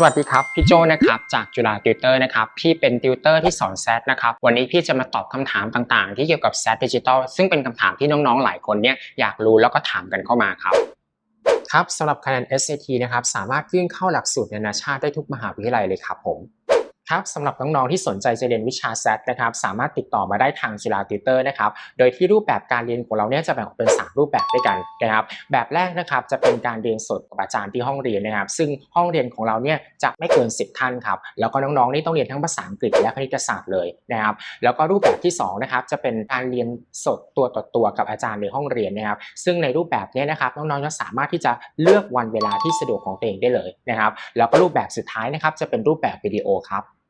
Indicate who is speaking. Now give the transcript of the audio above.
Speaker 1: สวัสดีครับ พี่โจนะครับจากจุฬาติวเตอร์นะครับพี่เป็นติวเตอร์ที่สอนแซดนะครับวันนี้พี่จะมาตอบคำถามต่างๆ ที่เกี่ยวกับแซดดิจิทัลซึ่งเป็นคำถามที่น้องๆหลายคนเนี่ยอยากรู้แล้วก็ถามกันเข้ามาครับครับสำหรับคะแนน SAT นะครับสามารถยื่นเข้าหลักสูตรนานาชาติได้ทุกมหาวิทยาลัยเลยครับผม ครับสำหรับน้องๆที่สนใจจะเรียนวิชา SAT นะครับสามารถติดต่อมาได้ทางจุฬาติวเตอร์นะครับโดยที่รูปแบบการเรียนของเราเนี่ยจะแบ่งออกเป็น 3 รูปแบบด้วยกันนะครับแบบแรกนะครับจะเป็นการเรียนสดกับอาจารย์ที่ห้องเรียนนะครับ ซึ่งห้องเรียนของเราเนี่ยจะไม่เกิน 10 ท่านครับแล้วก็น้องๆนี่ต้องเรียนทั้งภาษาอังกฤษและคณิตศาสตร์เลยนะครับแล้วก็รูปแบบที่2นะครับจะเป็นการเรียนสดตัวต่อตัวกับอาจารย์ในห้องเรียนนะครับ ซึ่งในรูปแบบนี้นะครับน้องๆจะสามารถที่จะเลือกวันเวลาที่สะดวกของตัวเองได้เลยนะครับแล้วก็รูปแบบสุดท้ายนะครับจะเป็นรูปแบบวิดีโอครับ